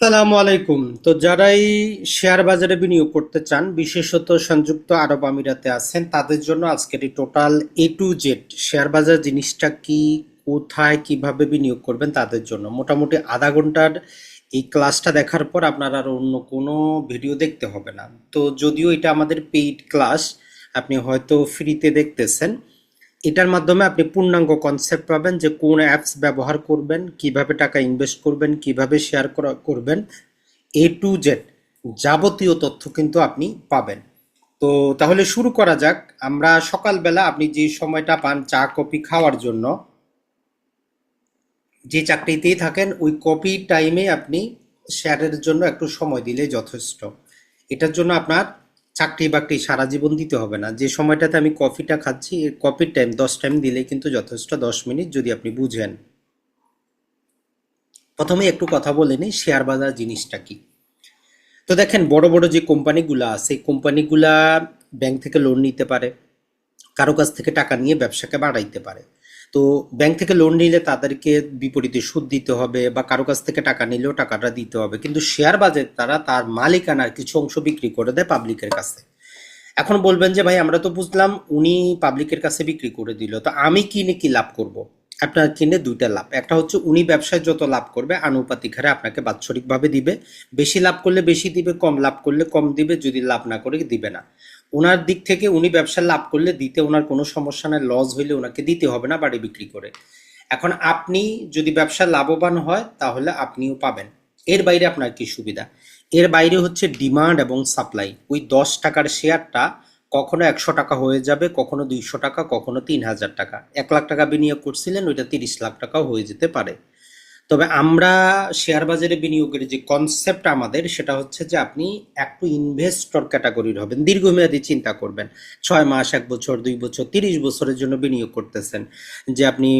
সালামু আলাইকুম। তো যারাই শেয়ার বাজারে বিনিয়োগ করতে চান, বিশেষত সংযুক্ত আরব আমিরাতে আছেন, তাদের জন্য আজকের এই total A to Z share বাজার জিনিসটা কি, কোথায়, কীভাবে বিনিয়োগ করবেন তাদের জন্য? মোটামুটি আধা ঘণ্টার এই ক্লাসটা দেখার পর আপনার আর অন্য কোনো ভিডিও দেখতে হবে না। তো যদিও এটা আমাদের পেইড ক্লাস আপনি হয়তো ফ্রিতে দেখতেছেন এটার মাধ্যমে আপনি পূর্ণাঙ্গ কনসেপ্ট পাবেন যে কোন অ্যাপস ব্যবহার করবেন, কীভাবে টাকা ইনভেস্ট করবেন, কীভাবে শেয়ার করা, করবেন এ টু জেড যাবতীয় তথ্য কিন্তু আপনি পাবেন। তো তাহলে শুরু করা যাক। আমরা সকালবেলা আপনি যে সময়টা পান চা, কফি খাওয়ার জন্য, যে চাকরিতেই থাকেন, ওই কপি টাইমে আপনি শেয়ারের জন্য একটু সময় দিলে যথেষ্ট। এটার জন্য আপনার চাকরি বাকরি সারা জীবন দিতে হবে না। যে সময়টাতে আমি কফিটা খাচ্ছি এই কফির টাইম দশ টাইম দিলে কিন্তু যথেষ্ট দশ মিনিট যদি আপনি বুঝেন। প্রথমে একটু কথা বলে নিই শেয়ার বাজার জিনিসটা কি? তো দেখেন, বড় বড় যে কোম্পানিগুলো আছে কোম্পানিগুলা ব্যাংক থেকে লোন নিতে পারে, কারও কাছ থেকে টাকা নিয়ে ব্যবসাকে বাড়াইতে পারে। তো ব্যাংক থেকে লোন নিলে তাদেরকে বিপরীতে সুদ দিতে হবে বা কারও কাছ থেকে টাকা নিলেও টাকাটা দিতে হবে। কিন্তু শেয়ার বাজার তারা তার মালিকানার কিছু অংশ বিক্রি করে দেয় পাবলিকের কাছে। এখন বলবেন যে, ভাই, আমরা তো বুঝলাম উনি পাবলিকের কাছে বিক্রি করে দিল। তো আমি কিনে কি লাভ করব? আপনার কিনে দুইটা লাভ। একটা হচ্ছে উনি ব্যবসায় যত লাভ করবে, আনুপাতিক হারে আপনাকে বাৎসরিকভাবে দিবে। বেশি লাভ করলে বেশি দিবে, কম লাভ করলে কম দিবে, যদি লাভ না করে দিবে না। ওনার দিক থেকে উনি ব্যবসা লাভ করলে দিতে ওনার কোনো সমস্যা নাই লস হইলে ওনাকে দিতে হবে না বাড়ি বিক্রি করে। এখন আপনি যদি ব্যবসা লাভবান হয়, তাহলে আপনিও পাবেন। এর বাইরে আপনার কি সুবিধা? এর বাইরে হচ্ছে ডিমান্ড এবং সাপ্লাই ওই দশ টাকার শেয়ারটা কখনো একশো টাকা হয়ে যাবে, কখনো দুইশো টাকা, কখনো তিন হাজার টাকা। এক লাখ টাকা বিনিয়োগ করছিলেন, ওইটা তিরিশ লাখ টাকাও হয়ে যেতে পারে। তবে আমরা শেয়ার বাজারে বিনিয়োগের যে কনসেপ্ট আমাদের, সেটা হচ্ছে যে আপনি একটু ইনভেস্টর ক্যাটাগরির হবেন। দীর্ঘমেয়াদী চিন্তা করবেন। ছয় মাস, এক বছর, দুই বছর, তিরিশ বছরের জন্য বিনিয়োগ করতেছেন। যে আপনি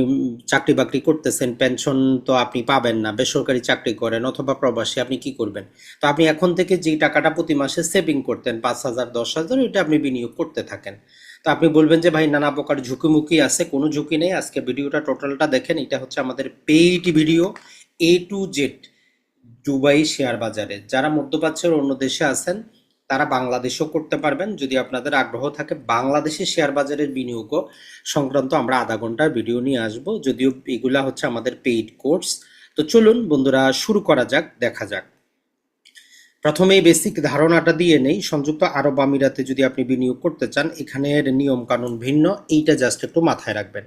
চাকরি বাকরি করতেছেন পেনশন তো আপনি পাবেন না। বেসরকারি চাকরি করেন অথবা প্রবাসী, আপনি কি করবেন? তো আপনি এখন থেকে যে টাকাটা প্রতি মাসে সেভিং করতেন, পাঁচ হাজার, দশ হাজার এটা আপনি বিনিয়োগ করতে থাকেন। তো আপনি বলবেন যে, ভাই, নানা প্রকার ঝুঁকিমুখি আছে, কোনো ঝুঁকি নেই। আজকে ভিডিওটা টোটালটা দেখেন। এটা হচ্ছে আমাদের paid video A to Z Dubai share বাজারে। যারা মধ্যপ্রাচ্যের অন্য দেশে আছেন, তারা বাংলাদেশেও করতে পারবেন। যদি আপনাদের আগ্রহ থাকে, বাংলাদেশে শেয়ার বাজারের বিনিয়োগ সংক্রান্ত আমরা আধা ঘণ্টার ভিডিও নিয়ে আসব। যদিও এগুলা হচ্ছে আমাদের পেইড কোর্স তো চলুন, বন্ধুরা, শুরু করা যাক, দেখা যাক। প্রথমেই বেসিক ধারণাটা দিয়ে নেই। সংযুক্ত আরব আমিরাতে যদি আপনি বিনিয়োগ করতে চান, এখানের নিয়ম কানুন ভিন্ন, এইটা জাস্ট একটু মাথায় রাখবেন।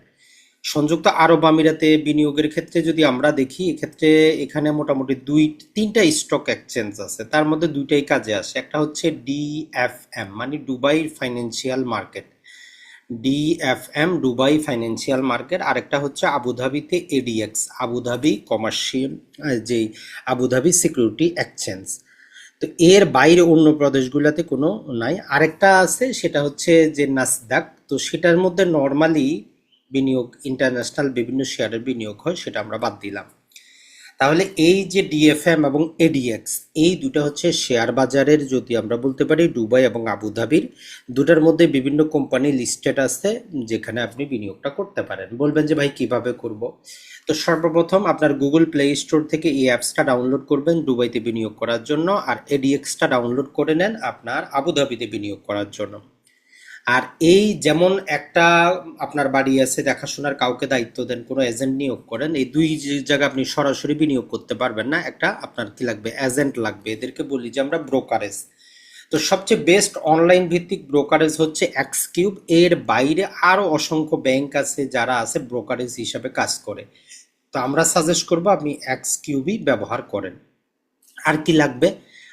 সংযুক্ত আরব আমিরাতে বিনিয়োগের ক্ষেত্রে যদি আমরা দেখি, এক্ষেত্রে এখানে মোটামুটি দুই তিনটা স্টক এক্সচেঞ্জ আছে। তার মধ্যে দুইটাই কাজে আসে। একটা হচ্ছে ডিএফএম মানে Dubai financial market DFM Dubai financial market আরেকটা হচ্ছে আবুধাবিতে এডিএক্স আবুধাবি কমার্শিয়াল যেই আবুধাবি সিকিউরিটি এক্সচেঞ্জ তো এর বাইরে অন্য প্রদেশগুলোতে কোনো নাই। আরেকটা আছে, সেটা হচ্ছে যে নাসদাক, তো সেটার মধ্যে নর্মালি বিনিয়োগ ইন্টারন্যাশনাল বিভিন্ন শেয়ারের বিনিয়োগ হয়, সেটা আমরা বাদ দিলাম। তাহলে এই যে ডিএফএম এবং এডিএক্স এই দুটো হচ্ছে শেয়ার বাজারের যদি আমরা বলতে পারি দুবাই এবং আবুধাবির, দুটার মধ্যে বিভিন্ন কোম্পানি লিস্টেড আছে যেখানে আপনি বিনিয়োগটা করতে পারেন। বলবেন যে ভাই কীভাবে করব? তো সর্বপ্রথম আপনার গুগল প্লে স্টোর থেকে এই অ্যাপসটা ডাউনলোড করবেন দুবাইতে বিনিয়োগ করার জন্য, আর এডিএক্সটা ডাউনলোড করে নেন আপনার আবুধাবিতে বিনিয়োগ করার জন্য। আর এই যেমন একটা আপনার বাড়ি আছে, দেখাশোনার কাউকে দায়িত্ব দেন, কোনো এজেন্ট নিয়োগ করেন, এই দুই জায়গা আপনি সরাসরি বিনিয়োগ করতে পারবেন না। একটা আপনার কি লাগবে? এজেন্ট লাগবে। এদেরকে বলি যে আমরা ব্রোকারেজ তো সবচেয়ে বেস্ট অনলাইন ভিত্তিক ব্রোকারেজ হচ্ছে এক্স কিউব এর বাইরে আরও অসংখ্য ব্যাংক আছে যারা আছে ব্রোকারেজ হিসাবে কাজ করে। তো আমরা সাজেস্ট করব আপনি এক্স কিউবই ব্যবহার করেন। আর কি লাগবে?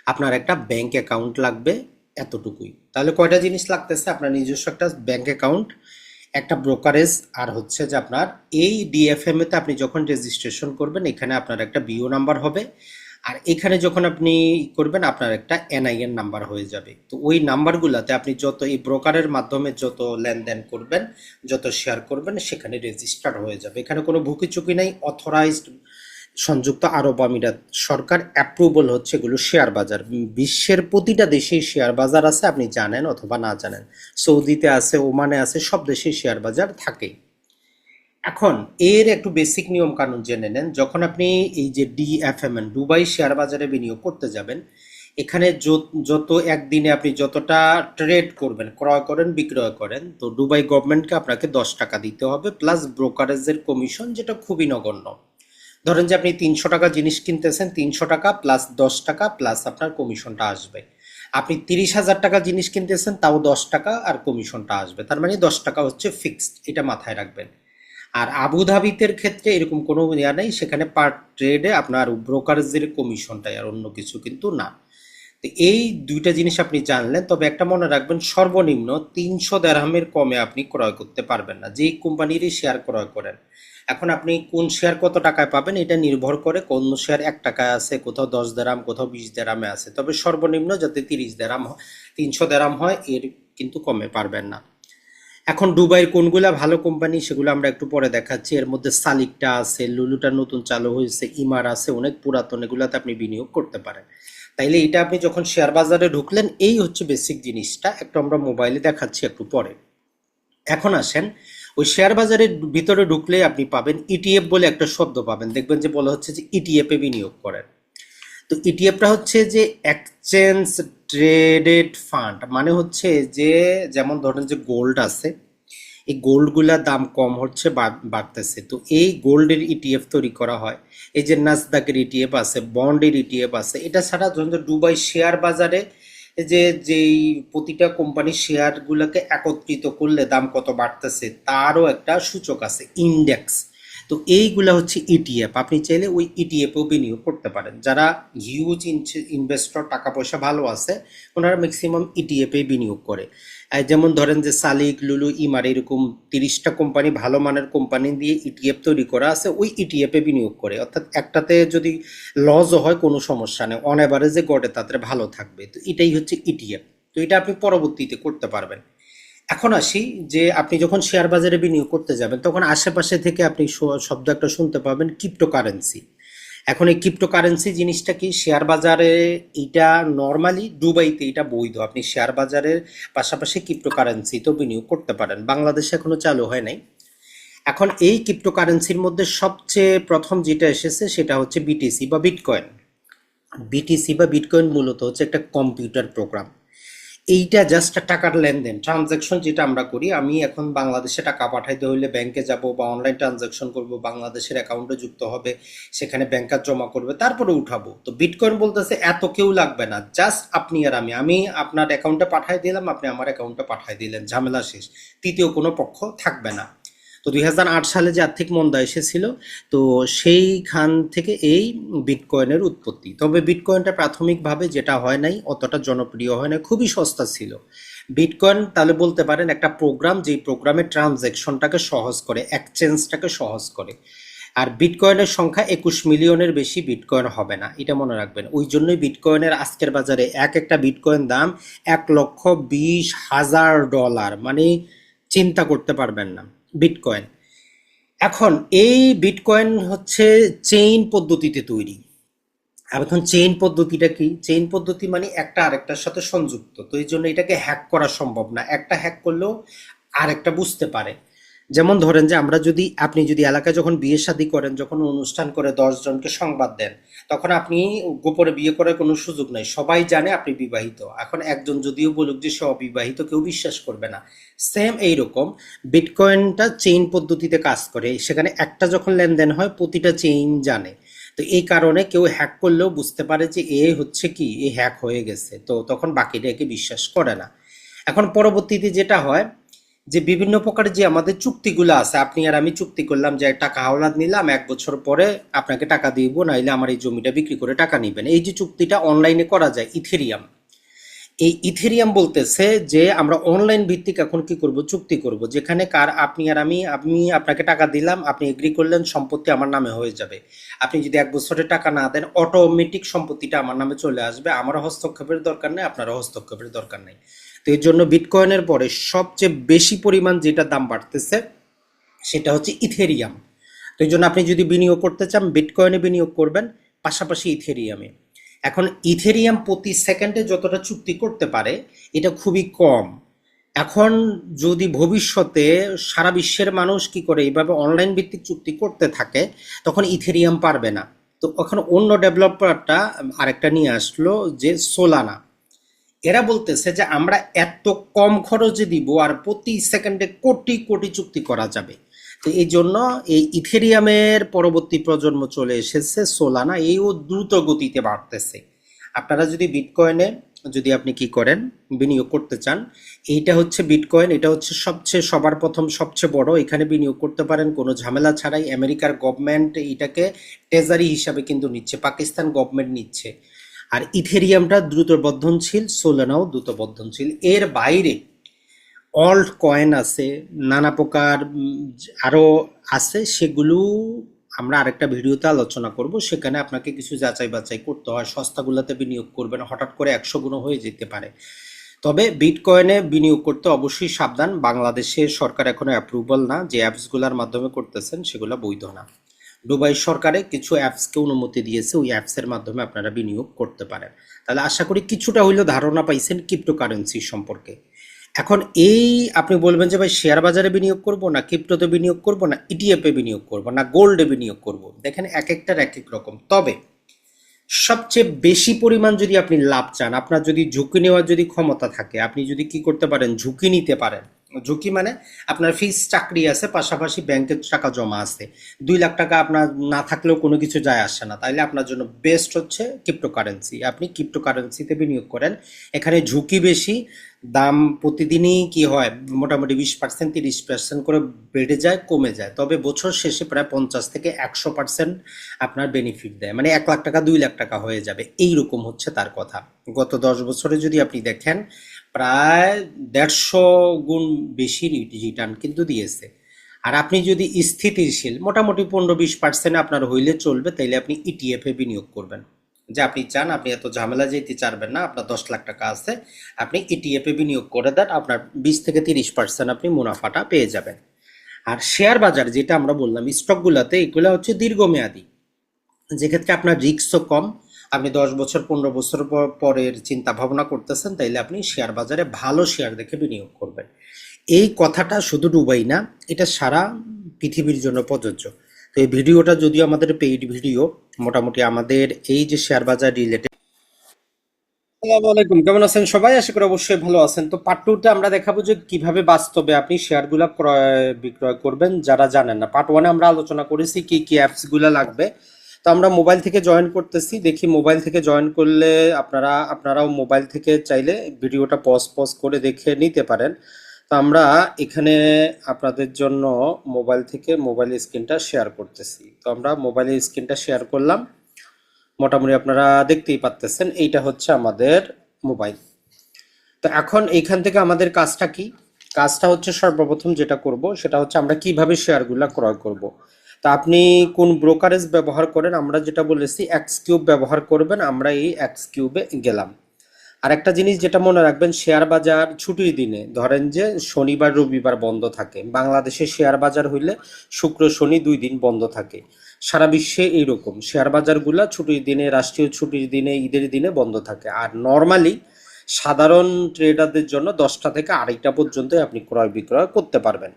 আপনার একটা ব্যাংক অ্যাকাউন্ট লাগবে। এতটুকুই। তাহলে কয়টা জিনিস লাগতেছে? আপনার নিজস্ব একটা ব্যাংক অ্যাকাউন্ট একটা ব্রোকারেজ আর হচ্ছে যে আপনার এই ডিএফএম এতে আপনি যখন রেজিস্ট্রেশন করবেন, এখানে আপনার একটা বিও নাম্বার হবে। আর এখানে যখন আপনি করবেন, আপনার একটা এনআইএন নাম্বার হয়ে যাবে। তো ওই নাম্বারগুলোতে আপনি যত এই ব্রোকারের মাধ্যমে যত লেনদেন করবেন, যত শেয়ার করবেন, সেখানে রেজিস্টার হয়ে যাবে। এখানে কোনো ভুকি চুকি নাই অথরাইজড সংযুক্ত আরব আমিরাত সরকার অ্যাপ্রুভাল হচ্ছে এগুলো শেয়ার বাজার। বিশ্বের প্রতিটা দেশেই শেয়ার বাজার আছে, আপনি জানেন অথবা না জানেন। সৌদিতে আছে, ওমানে আছে, সব দেশেই শেয়ার বাজার থাকে এখন, এর একটু বেসিক নিয়ম কানুন জেনে নেন। যখন আপনি এই যে ডিএফএমএন দুবাই শেয়ার বাজারে বিনিয়োগ করতে যাবেন, এখানে যত- একদিনে আপনি যতটা ট্রেড করবেন, ক্রয় করেন, বিক্রয় করেন, তো দুবাই গভর্নমেন্টকে আপনাকে দশ টাকা দিতে হবে প্লাস ব্রোকারেজের কমিশন যেটা খুবই নগণ্য। ধরেন যে আপনি তিনশো টাকা জিনিস কিনতেছেন, তিনশো টাকা প্লাস দশ টাকা প্লাস আপনার কমিশনটা আসবে। আপনি তিরিশ হাজার টাকা জিনিস কিনতেছেন, তাও দশ টাকা আর কমিশনটা আসবে। তার মানে দশ টাকা হচ্ছে ফিক্সড এটা মাথায় রাখবেন। আর আবুধাবিতের ক্ষেত্রে এরকম কোনো ইয়া নেই, সেখানে পার ট্রেডে আপনার ব্রোকারেজের কমিশনটাই আর অন্য কিছু কিন্তু না। তো এই দুইটা জিনিস আপনি জানলেন, তবে একটা মনে রাখবেন, সর্বনিম্ন তিনশো দেড়হামের কমে আপনি ক্রয় করতে পারবেন না, যেই কোম্পানিরই শেয়ার ক্রয় করেন। এখন আপনি কোন শেয়ার কত টাকায় পাবেন, এটা নির্ভর করে কোন শেয়ার এক টাকায় আছে, কোথাও দশ দেরাম কোথাও বিশ দেরামে আছে। তবে সর্বনিম্ন যাতে তিরিশ দেরাম তিনশো দেরাম হয়, এর কিন্তু কমে পারবেন না। এখন দুবাইয়ের কোনগুলা ভালো কোম্পানি, সেগুলো আমরা একটু পরে দেখাচ্ছি। এর মধ্যে সালিকটা আছে, লুলুটা নতুন চালু হয়েছে, ইমার আছে, অনেক পুরাতন, এগুলাতে আপনি বিনিয়োগ করতে পারেন। তাইলে এটা আপনি যখন শেয়ার বাজারে ঢুকলেন, এই হচ্ছে বেসিক জিনিসটা। একটু আমরা মোবাইলে দেখাচ্ছি একটু পরে। এখন আসেন, ওই শেয়ার বাজারের ভিতরে ঢুকলে আপনি পাবেন ইটিএফ বলে একটা শব্দ পাবেন। দেখবেন যে বলা হচ্ছে যে ইটিএফ এ বিনিয়োগ করেন। তো ইটিএফটা হচ্ছে যে এক্সচেঞ্জ ট্রেডেড ফান্ড মানে হচ্ছে যে, যেমন ধরেন যে গোল্ড আছে এই গোল্ডগুলার দাম কম হচ্ছে বাড়তেছে। তো এই গোল্ডের ইটিএফ তৈরি করা হয়, এই যে নাসদাকের ইটিএফ আছে, বন্ডের ইটিএফ আছে, এটা ছাড়া ধরুন দুবাই শেয়ার বাজারে যে, যেই প্রতিটা কোম্পানির শেয়ারগুলোকে একত্রিত করলে দাম কত বাড়তেছে, তারও একটা সূচক আছে, ইন্ডেক্স। তো এইগুলা হচ্ছে ইটিএফ আপনি চাইলে ওই ইটিএফও বিনিয়োগ করতে পারেন। যারা হিউজ ইনভেস্টর টাকা পয়সা ভালো আছে, ওনারা ম্যাক্সিমাম ইটিএফে বিনিয়োগ করে। যেমন ধরেন যে সালিক লুলু ইমার এরকম তিরিশটা কোম্পানি ভালো মানের কোম্পানি দিয়ে ইটিএফ তৈরি করা আছে, ওই ইটিএফে বিনিয়োগ করে। অর্থাৎ একটাতে যদি লসও হয়, কোনো সমস্যা নেই। অন অ্যাভারেজে গড়ে তাতে ভালো থাকবে। তো এটাই হচ্ছে ইটিএফ তো এটা আপনি পরবর্তীতে করতে পারবেন। এখন আসি যে আপনি যখন শেয়ার বাজারে বিনিয়োগ করতে যাবেন, তখন আশেপাশে থেকে আপনি শব্দ একটা শুনতে পাবেন ক্রিপ্টোকারেন্সি এখন এই ক্রিপ্টোকারেন্সি জিনিসটা কি? শেয়ার বাজারে এটা নর্মালি দুবাইতে এটা বৈধ। আপনি শেয়ার বাজারের পাশাপাশি ক্রিপ্টোকারেন্সি তো বিনিয়োগ করতে পারেন। বাংলাদেশে এখনও চালু হয় নাই। এখন এই ক্রিপ্টোকারেন্সির মধ্যে সবচেয়ে প্রথম যেটা এসেছে সেটা হচ্ছে বিটিসি বা বিটকয়েন বিটিসি বা বিটকয়েন মূলত হচ্ছে একটা কম্পিউটার প্রোগ্রাম এইটা জাস্ট টাকার লেনদেন ট্রানজাকশন যেটা আমরা করি, আমি এখন বাংলাদেশে টাকা পাঠাইতে হইলে ব্যাংকে যাব বা অনলাইন ট্রানজাকশন করব, বাংলাদেশের অ্যাকাউন্টে যুক্ত হবে, সেখানে ব্যাংকার জমা করবে, তারপরে উঠাবো। তো বিটকয়েন বলতেছে এত কেউ লাগবে না জাস্ট আপনি আর আমি। আমি আপনার অ্যাকাউন্টে পাঠাই দিলাম, আপনি আমার অ্যাকাউন্টে পাঠাই দিলেন, ঝামেলা শেষ। তৃতীয় কোনো পক্ষ থাকবে না। তো দুই হাজার আট সালে যে আর্থিক মন্দা এসেছিল, তো সেইখান থেকে এই বিটকয়েনের উৎপত্তি। তবে বিটকয়েনটা প্রাথমিকভাবে যেটা হয় নাই, অতটা জনপ্রিয় হয় না খুবই সস্তা ছিল। বিটকয়েন তাহলে বলতে পারেন একটা প্রোগ্রাম, যেই প্রোগ্রামে ট্রানজ্যাকশনটাকে সহজ করে, এক্সচেঞ্জটাকে সহজ করে। আর বিটকয়েনের সংখ্যা একুশ মিলিয়নের বেশি বিটকয়েন হবে না, এটা মনে রাখবেন। ওই জন্যই বিটকয়েনের আজকের বাজারে এক একটা বিটকয়েন দাম এক লক্ষ বিশ হাজার ডলার মানে চিন্তা করতে পারবেন না। বিটকয়েন এখন এই বিটকয়েন হচ্ছে চেইন পদ্ধতিতে তৈরি। এখন চেইন পদ্ধতিটা কি? চেইন পদ্ধতি মানে একটা আরেকটার সাথে সংযুক্ত। তো এই জন্য এটাকে হ্যাক করা সম্ভব না। একটা হ্যাক করলেও আরেকটা বুঝতে পারে। যেমন ধরেন যে আমরা যদি, আপনি যদি এলাকায় যখন বিয়ে শাদী করেন, যখন অনুষ্ঠান করে দশ জনকে সংবাদ দেন, তখন আপনি গোপনে বিয়ে করার কোনো সুযোগ নাই। সবাই জানে আপনি বিবাহিত। এখন একজন যদিও বলুক যে সে অবিবাহিত, কেউ বিশ্বাস করবে না। সেম এইরকম বিটকয়েনটা চেইন পদ্ধতিতে কাজ করে। সেখানে একটা যখন লেনদেন হয়, প্রতিটা চেইন জানে। তো এই কারণে কেউ হ্যাক করলেও বুঝতে পারে যে এ হচ্ছে কি, এ হ্যাক হয়ে গেছে। তো তখন বাকিটা একে বিশ্বাস করে না। এখন পরবর্তীতে যেটা হয় যে বিভিন্ন প্রকার যে আমাদের চুক্তিগুলো আছে, আপনি আর আমি চুক্তি করলাম যে টাকা হাওলাত নিলাম, এক বছর পরে আপনাকে টাকা দিব, নাইলে আমার এই জমিটা বিক্রি করে টাকা নেবেন। এই যে চুক্তিটা অনলাইনে করা যায়, ইথেরিয়াম। এই ইথেরিয়াম বলতেছে যে আমরা অনলাইন ভিত্তিক এখন কি করব, চুক্তি করব, যেখানে কার আপনি আর আমি আমি আপনাকে টাকা দিলাম, আপনি এগ্রি করলেন, সম্পত্তি আমার নামে হয়ে যাবে। আপনি যদি এক বছরের টাকা না দেন অটোমেটিক সম্পত্তিটা আমার নামে চলে আসবে। আমার হস্তক্ষেপের দরকার নেই, আপনারও হস্তক্ষেপের দরকার নেই। তো এর জন্য বিটকয়েনের পরে সবচেয়ে বেশি পরিমাণ যেটা দাম বাড়তেছে, সেটা হচ্ছে ইথেরিয়াম তো এই জন্য আপনি যদি বিনিয়োগ করতে চান বিটকয়েনে বিনিয়োগ করবেন, পাশাপাশি ইথেরিয়ামে এখন ইথেরিয়াম প্রতি সেকেন্ডে যতটা চুক্তি করতে পারে, এটা খুবই কম। এখন যদি ভবিষ্যতে সারা বিশ্বের মানুষ কি করে এইভাবে অনলাইন ভিত্তিক চুক্তি করতে থাকে, তখন ইথেরিয়াম পারবে না। তো এখন অন্য ডেভেলপারটা আরেকটা নিয়ে আসলো যে সোলানা এরা বলতেছে যে আমরা এত কম খরচে দিব আর প্রতি সেকেন্ডে কোটি কোটি চুক্তি করা যাবে। তো এই জন্য এই ইথেরিয়ামের পরবর্তী প্রজন্ম চলে এসেছে সোলানা এইও দ্রুত গতিতে বাড়তেছে। আপনারা যদি বিটকয়েনে যদি আপনি কি করেন, বিনিয়োগ করতে চান, এইটা হচ্ছে বিটকয়েন এটা হচ্ছে সবচেয়ে, সবার প্রথম সবচেয়ে বড়। এখানে বিনিয়োগ করতে পারেন, কোনো ঝামেলা ছাড়াই। আমেরিকার গভর্নমেন্ট এটাকে ট্রেজারি হিসাবে কিন্তু নিচ্ছে, পাকিস্তান গভর্নমেন্ট নিচ্ছে। আর ইথেরিয়ামটা দ্রুত বর্ধনশীল সোলানাও দ্রুত বর্ধনশীল এর বাইরে অল্ট কয়েন আছে, নানা প্রকার আরও আছে, সেগুলো আমরা আরেকটা ভিডিওতে আলোচনা করব। সেখানে আপনাকে কিছু যাচাই বাছাই করতে হয়। সস্তাগুলোতে বিনিয়োগ করবেন, হঠাৎ করে একশো গুণ হয়ে যেতে পারে। তবে বিটকয়েনে বিনিয়োগ করতে অবশ্যই সাবধান। বাংলাদেশে সরকার এখনও অ্যাপ্রুভাল না। যে অ্যাপসগুলোর মাধ্যমে করতেছেন, সেগুলো বৈধ না। দুবাই সরকারে কিছু অ্যাপসকে অনুমতি দিয়েছে, ওই অ্যাপসের মাধ্যমে আপনারা বিনিয়োগ করতে পারেন। তাহলে আশা করি কিছুটা হইলেও ধারণা পাইছেন ক্রিপ্টোকারেন্সি সম্পর্কে। এখন এই আপনি বলবেন যে ভাই শেয়ার বাজারে বিনিয়োগ করব না ক্রিপ্টোতে বিনিয়োগ করব না ইটিএফে বিনিয়োগ করব না গোল্ডে বিনিয়োগ করব? দেখেন এক একটার এক এক রকম। তবে সবচেয়ে বেশি পরিমাণ যদি আপনি লাভ চান, আপনার যদি ঝুঁকি নেওয়ার যদি ক্ষমতা থাকে, আপনি যদি কি করতে পারেন, ঝুঁকি নিতে পারেন ঝুঁকি মানে আপনার ফিক্স চাকরি আছে, পাশাপাশি ব্যাংকে টাকা জমা আছে। দুই লাখ টাকা আপনার না থাকলেও কোনো কিছু যায় আসে না। তাইলে আপনার জন্য বেস্ট হচ্ছে ক্রিপ্টোকারেন্সি আপনি ক্রিপ্টোকারেন্সিতে বিনিয়োগ করেন। এখানে ঝুঁকি বেশি, দাম প্রতিদিনই কি হয়, মোটামুটি বিশ পার্সেন্ট তিরিশ পার্সেন্ট করে বেড়ে যায়, কমে যায়। তবে বছর শেষে প্রায় পঞ্চাশ থেকে একশো পার্সেন্ট আপনার বেনিফিট দেয়। মানে এক লাখ টাকা, দুই লাখ টাকা হয়ে যাবে। এই রকম হচ্ছে তার কথা। গত দশ বছরে যদি আপনি দেখেন প্রায় দেড়শো গুণ বেশি রিটার্ন কিন্তু দিয়েছে। আর আপনি যদি স্থিতিশীল, মোটামুটি পনেরো বিশ পার্সেন্ট আপনার হইলে চলবে, তাইলে আপনি ইটিএফে বিনিয়োগ করবেন। যে আপনি চান, আপনি এত ঝামেলা যেতে চারবেন না, আপনার দশ লাখ টাকা আছে, আপনি ইটিএফ এ বিনিয়োগ করে দেন, আপনার বিশ থেকে তিরিশ পার্সেন্ট আপনি মুনাফাটা পেয়ে যাবেন। আর শেয়ার বাজার, যেটা আমরা বললাম স্টকগুলোতে এগুলো হচ্ছে দীর্ঘমেয়াদী। যেক্ষেত্রে আপনার রিস্কও কম আপনি দশ বছর, পনেরো বছর পর- পরের চিন্তা ভাবনা করতেছেন, তাইলে আপনি শেয়ার বাজারে ভালো শেয়ার দেখে বিনিয়োগ করবেন। এই কথাটা শুধু ডুবাই না, এটা সারা পৃথিবীর জন্য প্রযোজ্য। তো এই ভিডিওটা যদিও আমাদের পেইড ভিডিও, মোটামুটি আমাদের এই যে শেয়ার বাজার রিলেটেড আলাইকুম, কেমন আছেন সবাই? আশা করি অবশ্যই ভালো আছেন। তো পার্ট টুতে আমরা দেখাবো যে কীভাবে বাস্তবে আপনি শেয়ারগুলো ক্রয়, বিক্রয় করবেন, যারা জানেন না। পার্ট ওয়ানে আমরা আলোচনা করেছি কি কি অ্যাপসগুলা লাগবে। তো আমরা মোবাইল থেকে জয়েন করতেছি। দেখি মোবাইল থেকে জয়েন করলে আপনারা, আপনারাও মোবাইল থেকে চাইলে ভিডিওটা পজ পজ করে দেখে নিতে পারেন। তো আমরা এখানে আপনাদের জন্য মোবাইল থেকে মোবাইল স্ক্রিনটা শেয়ার করতেছি। তো আমরা মোবাইলের স্ক্রিনটা শেয়ার করলাম। মোটামুটি আপনারা দেখতেই পাচ্তেছেন এইটা হচ্ছে আমাদের মোবাইল তো এখন এইখান থেকে আমাদের কাজটা কি? কাজটা হচ্ছে সর্বপ্রথম যেটা করব, সেটা হচ্ছে আমরা কীভাবে শেয়ারগুলো ক্রয় করব। তা আপনি কোন ব্রোকারেজ ব্যবহার করেন? আমরা যেটা বলেছি এক্স কিউব ব্যবহার করবেন, আমরা এই এক্স কিউবে গেলাম। আর একটা জিনিস যেটা মনে রাখবেন শেয়ার বাজার ছুটির দিনে, ধরেন যে শনিবার, রবিবার বন্ধ থাকে। বাংলাদেশে শেয়ার বাজার হইলে শুক্র, শনি দুই দিন বন্ধ থাকে। সারা বিশ্বে এইরকম। শেয়ার বাজারগুলো ছুটির দিনে, রাষ্ট্রীয় ছুটির দিনে, ঈদের দিনে বন্ধ থাকে। আর নর্মালি সাধারণ ট্রেডারদের জন্য দশটা থেকে আড়াইটা পর্যন্ত আপনি ক্রয় বিক্রয় করতে পারবেন।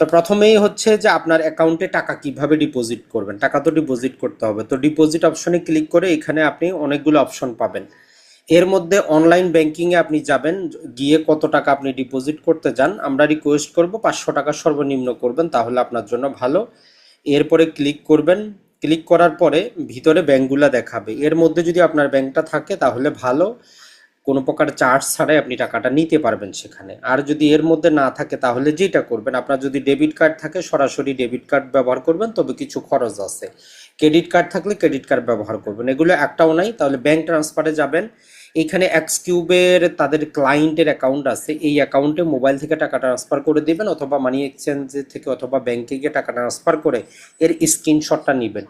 তো প্রথমেই হচ্ছে যে আপনার অ্যাকাউন্টে টাকা কীভাবে ডিপোজিট করবেন? টাকা তো ডিপোজিট করতে হবে। তো ডিপোজিট অপশনে ক্লিক করে এখানে আপনি অনেকগুলো অপশন পাবেন। এর মধ্যে অনলাইন ব্যাংকিংয়ে আপনি যাবেন, গিয়ে কত টাকা আপনি ডিপোজিট করতে যান। আমরা রিকোয়েস্ট করব পাঁচশো টাকা সর্বনিম্ন করবেন, তাহলে আপনার জন্য ভালো। এরপরে ক্লিক করবেন। ক্লিক করার পরে ভিতরে ব্যাংকগুলা দেখাবে। এর মধ্যে যদি আপনার ব্যাংকটা থাকে, তাহলে ভালো। কোনো প্রকার চার্জ ছাড়াই আপনি টাকাটা নিতে পারবেন সেখানে। আর যদি এর মধ্যে না থাকে, তাহলে যেটা করবেন, আপনার যদি ডেবিট কার্ড থাকে, সরাসরি ডেবিট কার্ড ব্যবহার করবেন, তবে কিছু খরচ আছে। ক্রেডিট কার্ড থাকলে ক্রেডিট কার্ড ব্যবহার করবেন। এগুলো একটাও নাই, তাহলে ব্যাংক ট্রান্সফারে যাবেন। এইখানে এক্স কিউবের তাদের ক্লায়েন্টের অ্যাকাউন্ট আছে। এই অ্যাকাউন্টে মোবাইল থেকে টাকা ট্রান্সফার করে দেবেন অথবা মানি এক্সচেঞ্জ থেকে অথবা ব্যাংকে গিয়ে টাকা ট্রান্সফার করে এর স্ক্রিনশটটা নেবেন।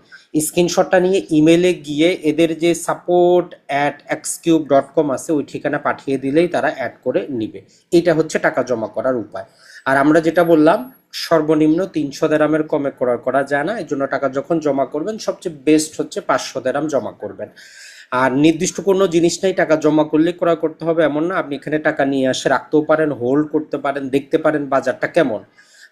স্ক্রিনশটটা নিয়ে ইমেলে গিয়ে এদের যে support at XCube dot com আছে, ওই ঠিকানা পাঠিয়ে দিলেই তারা অ্যাড করে নিবে। এটা হচ্ছে টাকা জমা করার উপায়। আর আমরা যেটা বললাম, সর্বনিম্ন তিনশো দেরামের কমে ক্রয় করা যায় না। এই জন্য টাকা যখন জমা করবেন, সবচেয়ে বেস্ট হচ্ছে পাঁচশো দেরাম জমা করবেন। আর নির্দিষ্ট কোনো জিনিস নাই, টাকা জমা করলে ক্রয় করতে হবে, এমন না। আপনি এখানে টাকা নিয়ে আসে রাখতেও পারেন হোল্ড করতে পারেন, দেখতে পারেন বাজারটা কেমন।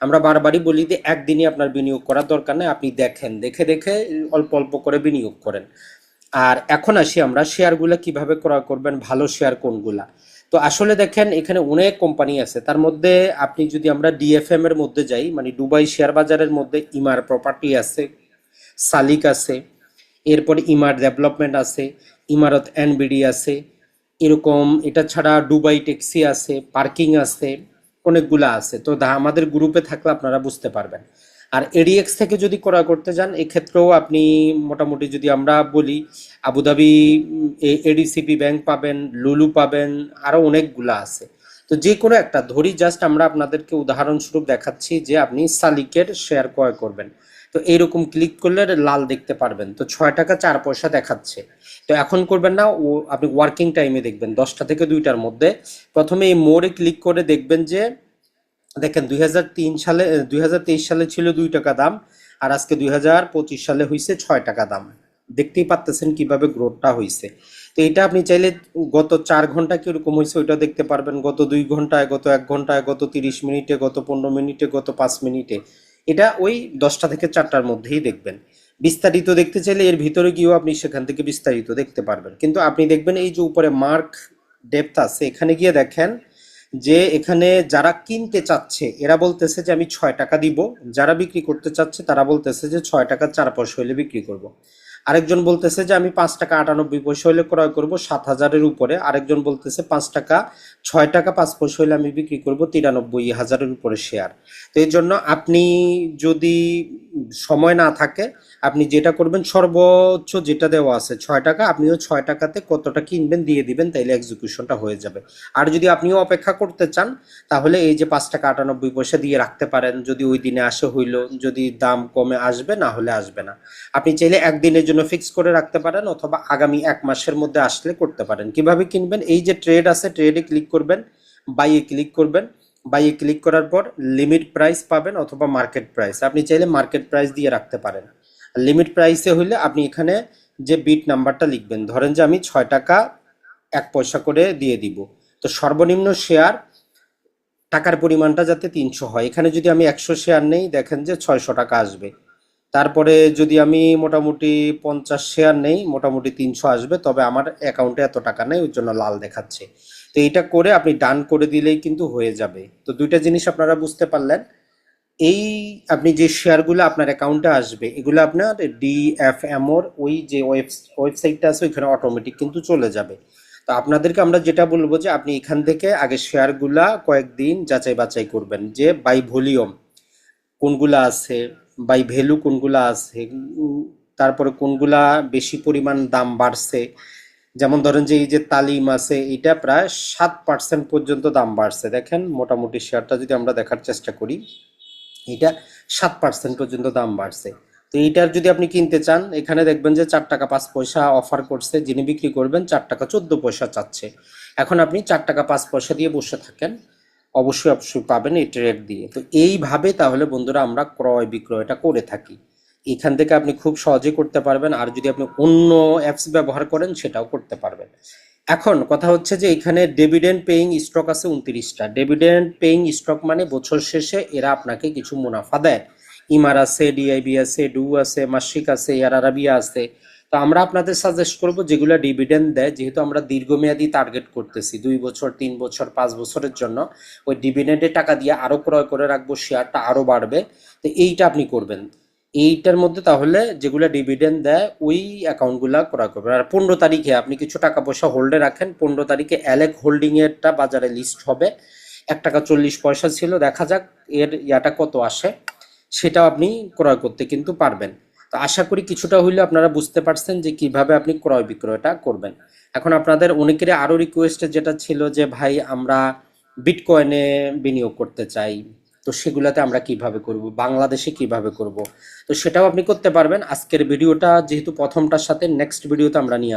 আমরা বারবারই বলি যে, একদিনই আপনার বিনিয়োগ করার দরকার নেই, আপনি দেখেন, দেখে দেখে অল্প অল্প করে বিনিয়োগ করেন। আর এখন আসি আমরা শেয়ারগুলো কীভাবে ক্রয় করবেন, ভালো শেয়ার কোনগুলা? তো আসলে দেখেন, এখানে অনেক কোম্পানি আছে, তার মধ্যে আপনি যদি আমরা ডিএফএম এর মধ্যে যাই মানে দুবাই শেয়ার বাজারের মধ্যে ইমার প্রপার্টি আছে সালিক আছে এরপর ইমার ডেভেলপমেন্ট আছে, ইমারত এনবিডি আছে, এরকম এটা ছাড়া ডুবাই ট্যাক্সি আছে, পার্কিং আছে, অনেকগুলা আছে। তো আমাদের গ্রুপে থাকলে আপনারা বুঝতে পারবেন। আর এডিএক্স থেকে যদি ক্রয় করতে যান, এক্ষেত্রেও আপনি মোটামুটি যদি আমরা বলি আবুধাবি এডিসিপি ব্যাংক পাবেন, লুলু পাবেন, আরও অনেকগুলা আছে। তো যে কোনো একটা, ধরি জাস্ট আমরা আপনাদেরকে উদাহরণস্বরূপ দেখাচ্ছি যে আপনি সালিকের শেয়ার ক্রয় করবেন। তো এইরকম ক্লিক করলে লাল দেখতে পারবেন। তো ছয় টাকা চার পয়সা দেখাচ্ছে। তো এখন করবেন না, ও আপনি ওয়ার্কিং টাইমে দেখবেন, দশটা থেকে দুইটার মধ্যে। প্রথমে এই মোড়ে ক্লিক করে দেখবেন যে, দেখেন দুই হাজার তিন সালে দুই সালে ছিল দুই টাকা দাম, আর আজকে দুই হাজার পঁচিশ সালে হয়েছে ছয় টাকা দাম। দেখতেই পারতেছেন কীভাবে গ্রোথটা হয়েছে তো এটা আপনি চাইলে গত চার ঘণ্টা কীরকম হয়েছে ওইটা দেখতে পারবেন। গত দুই ঘন্টায়, গত এক ঘন্টায়, গত তিরিশ মিনিটে, গত পনেরো মিনিটে, গত পাঁচ মিনিটে। এটা ওই দশটা থেকে চারটার মধ্যেই দেখবেন। বিস্তারিত দেখতে চাইলে এর ভিতরে গিয়েও আপনি সেখান থেকে বিস্তারিত দেখতে পারবেন। কিন্তু আপনি দেখবেন এই যে উপরে মার্ক ডেপথ আছে, এখানে গিয়ে দেখেন যে এখানে যারা কিনতে চাচ্ছে, এরা বলতেছে যে আমি ছয় টাকা দিব। যারা বিক্রি করতে চাচ্ছে, তারা বলতেছে যে ছয় টাকা চার পয়সা হলে বিক্রি করব। আরেকজন বলতেছে যে আমি পাঁচ টাকা আটানব্বই পয়সা হইলে ক্রয় করব সাত হাজারের উপরে। আরেকজন বলতেছে পাঁচ টাকা, ছয় টাকা, পাঁচ পয়সা হলে আমি বিক্রি করব তিরানব্বই হাজারের উপরে শেয়ার তো এই জন্য আপনি যদি সময় না থাকে আপনি যেটা করবেন, সর্বোচ্চ যেটা দেওয়া আছে ছয় টাকা, আপনিও ছয় টাকাতে কতটা কিনবেন দিয়ে দিবেন, তাইলে এক্সিকিউশনটা হয়ে যাবে। আর যদি আপনিও অপেক্ষা করতে চান, তাহলে এই যে পাঁচ টাকা আটানব্বই পয়সা দিয়ে রাখতে পারেন, যদি ওই দিনে আসে হইল, যদি দাম কমে আসবে, না হলে আসবে না। আপনি চাইলে একদিনের জন্য ফিক্স করে রাখতে পারেন, অথবা আগামী এক মাসের মধ্যে আসলে করতে পারেন। কীভাবে কিনবেন? এই যে ট্রেড আছে ট্রেডে ক্লিক করবেন বাইয়ে ক্লিক করবেন। বাইয়ে ক্লিক করার পর লিমিট প্রাইস পাবেন, অথবা মার্কেট প্রাইস আপনি চাইলে মার্কেট প্রাইস দিয়ে রাখতে পারেন। লিমিট প্রাইসে হইলে আপনি এখানে যে বিট নাম্বারটা লিখবেন, ধরেন যে আমি ছয় টাকা এক পয়সা করে দিয়ে দিব। তো সর্বনিম্ন শেয়ার টাকার পরিমাণটা যাতে তিনশো হয়। এখানে যদি আমি একশো শেয়ার নেই, দেখেন যে ছয়শো টাকা আসবে। তারপরে যদি আমি মোটামুটি পঞ্চাশ শেয়ার নেই, মোটামুটি তিনশো আসবে, তবে আমার অ্যাকাউন্টে এত টাকা নেই, ওই জন্য লাল দেখাচ্ছে। তো এইটা করে আপনি ডান করে দিলেই কিন্তু হয়ে যাবে। তো দুইটা জিনিস আপনারা বুঝতে পারলেন। এই আপনি যে শেয়ারগুলো আপনার অ্যাকাউন্টে আসবে, এগুলো আপনার ডিএফএম ওর ওই যে ওয়েবসাইটটা আছে, ওইখানে অটোমেটিক কিন্তু চলে যাবে। তো আপনাদেরকে আমরা যেটা বলব যে আপনি এখান থেকে আগে শেয়ারগুলা কয়েকদিন যাচাই বাছাই করবেন যে বাই ভলিউম কোনগুলা আছে বাই ভ্যালু কোনগুলা আছে তারপরে কোনগুলা বেশি পরিমাণ দাম বাড়ছে। যেমন ধরেন যে এই যে তালিম আছে এটা প্রায় সাত পার্সেন্ট পর্যন্ত দাম বাড়ছে। দেখেন মোটামুটি শেয়ারটা যদি আমরা দেখার চেষ্টা করি। এটা সাত পার্সেন্ট পর্যন্ত দাম বাড়ছে। তো এইটার যদি আপনি কিনতে চান, এখানে দেখবেন যে চার টাকা পাঁচ পয়সা অফার করছে, যিনি বিক্রি করবেন চার টাকা চোদ্দ পয়সা চাচ্ছে। এখন আপনি চার টাকা পাঁচ পয়সা দিয়ে বসে থাকেন, অবশ্যই অবশ্যই পাবেন এই ট্রেড দিয়ে। তো এইভাবে তাহলে বন্ধুরা আমরা ক্রয় বিক্রয়টা করে থাকি। এখান থেকে আপনি খুব সহজে করতে পারবেন, আর যদি আপনি অন্য অ্যাপস ব্যবহার করেন, সেটাও করতে পারবেন। এখন কথা হচ্ছে যে এখানে ডেভিডেন্ড পেইং স্টক আছে উনত্রিশটা। ডেভিডেন্ড পেইং স্টক মানে বছর শেষে এরা আপনাকে কিছু মুনাফা দেয়। ইমার আছে ডিআইবি আছে, ডু আছে, মাসিক আছে এয়ার আরাবিয়া আছে। তো আমরা আপনাদের সাজেস্ট করব যেগুলো ডিভিডেন্ড দেয়, যেহেতু আমরা দীর্ঘমেয়াদী টার্গেট করতেছি, দুই বছর, তিন বছর, পাঁচ বছরের জন্য। ওই ডিভিডেন্ডের টাকা দিয়ে আরও ক্রয় করে রাখব শেয়ারটা আরও বাড়বে। তো এইটা আপনি করবেন। এইটার মধ্যে তাহলে যেগুলো ডিভিডেন্ড দেয়, ওই অ্যাকাউন্টগুলো ক্রয় করবেন। আর পনেরো তারিখে আপনি কিছু টাকা পয়সা হোল্ডে রাখেন, পনেরো তারিখে অ্যালেক হোল্ডিং এরটা বাজারে লিস্ট হবে। এক টাকা চল্লিশ পয়সা ছিল, দেখা যাক এর ইয়াটা কত আসে, সেটাও আপনি ক্রয় করতে কিন্তু পারবেন। তো আশা করি কিছুটা হইলে আপনারা বুঝতে পারছেন যে কীভাবে আপনি ক্রয় বিক্রয়টা করবেন। এখন আপনাদের অনেকেরই আরও রিকোয়েস্টে যেটা ছিল যে, ভাই, আমরা বিটকয়েনে বিনিয়োগ করতে চাই। তো সেগুলাতে আমরা কীভাবে করব? বাংলাদেশে কীভাবে করব? তো সেটাও আপনি করতে পারবেন। আজকের ভিডিওটা যেহেতু প্রথমটার সাথে নেক্সট ভিডিওতে আমরা নিয়ে